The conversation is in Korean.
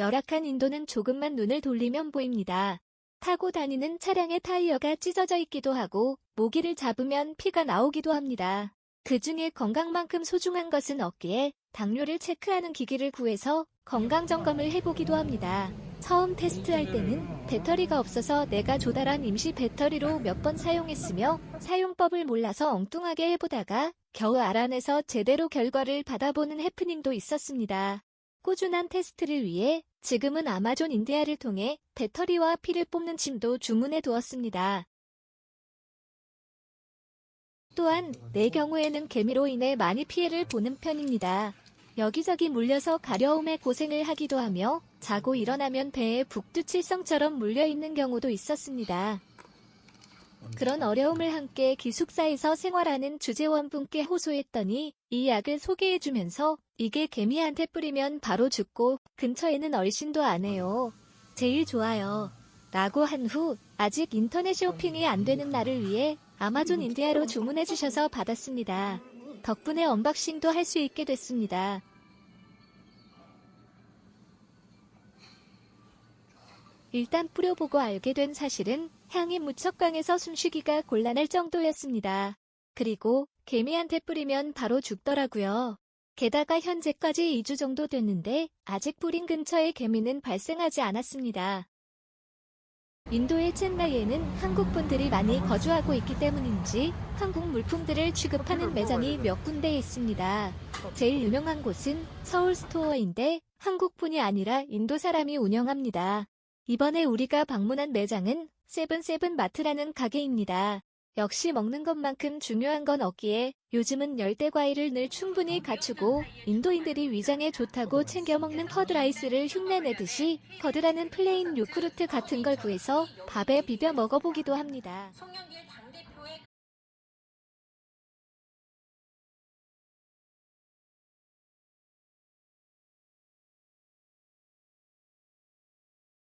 열악한 인도는 조금만 눈을 돌리면 보입니다. 타고 다니는 차량의 타이어가 찢어져 있기도 하고 모기를 잡으면 피가 나오기도 합니다. 그 중에 건강만큼 소중한 것은 없기에 당뇨를 체크하는 기기를 구해서 건강 점검을 해보기도 합니다. 처음 테스트할 때는 배터리가 없어서 내가 조달한 임시 배터리로 몇 번 사용했으며 사용법을 몰라서 엉뚱하게 해보다가 겨우 알아내서 제대로 결과를 받아보는 해프닝도 있었습니다. 꾸준한 테스트를 위해 지금은 아마존 인디아를 통해 배터리와 피를 뽑는 침도 주문해 두었습니다. 또한 내 경우에는 개미로 인해 많이 피해를 보는 편입니다. 여기저기 물려서 가려움에 고생을 하기도 하며 자고 일어나면 배에 북두칠성처럼 물려있는 경우도 있었습니다. 그런 어려움을 함께 기숙사에서 생활하는 주재원분께 호소했더니 이 약을 소개해주면서 이게 개미한테 뿌리면 바로 죽고 근처에는 얼씬도 안 해요. 제일 좋아요. 라고 한 후 아직 인터넷 쇼핑이 안 되는 나를 위해 아마존 인디아로 주문해주셔서 받았습니다. 덕분에 언박싱도 할 수 있게 됐습니다. 일단 뿌려보고 알게 된 사실은 향이 무척 강해서 숨쉬기가 곤란할 정도였습니다. 그리고 개미한테 뿌리면 바로 죽더라고요. 게다가 현재까지 2주 정도 됐는데 아직 뿌린 근처에 개미는 발생하지 않았습니다. 인도의 첸나이에는 한국 분들이 많이 거주하고 있기 때문인지 한국 물품들을 취급하는 매장이 몇 군데 있습니다. 제일 유명한 곳은 서울 스토어인데 한국분이 아니라 인도 사람이 운영합니다. 이번에 우리가 방문한 매장은 세븐세븐 마트라는 가게입니다. 역시 먹는 것만큼 중요한 건 없기에 요즘은 열대 과일을 늘 충분히 갖추고 인도인들이 위장에 좋다고 챙겨 먹는 커드라이스를 흉내내듯이 커드라는 플레인 요크루트 같은 걸 구해서 밥에 비벼 먹어보기도 합니다.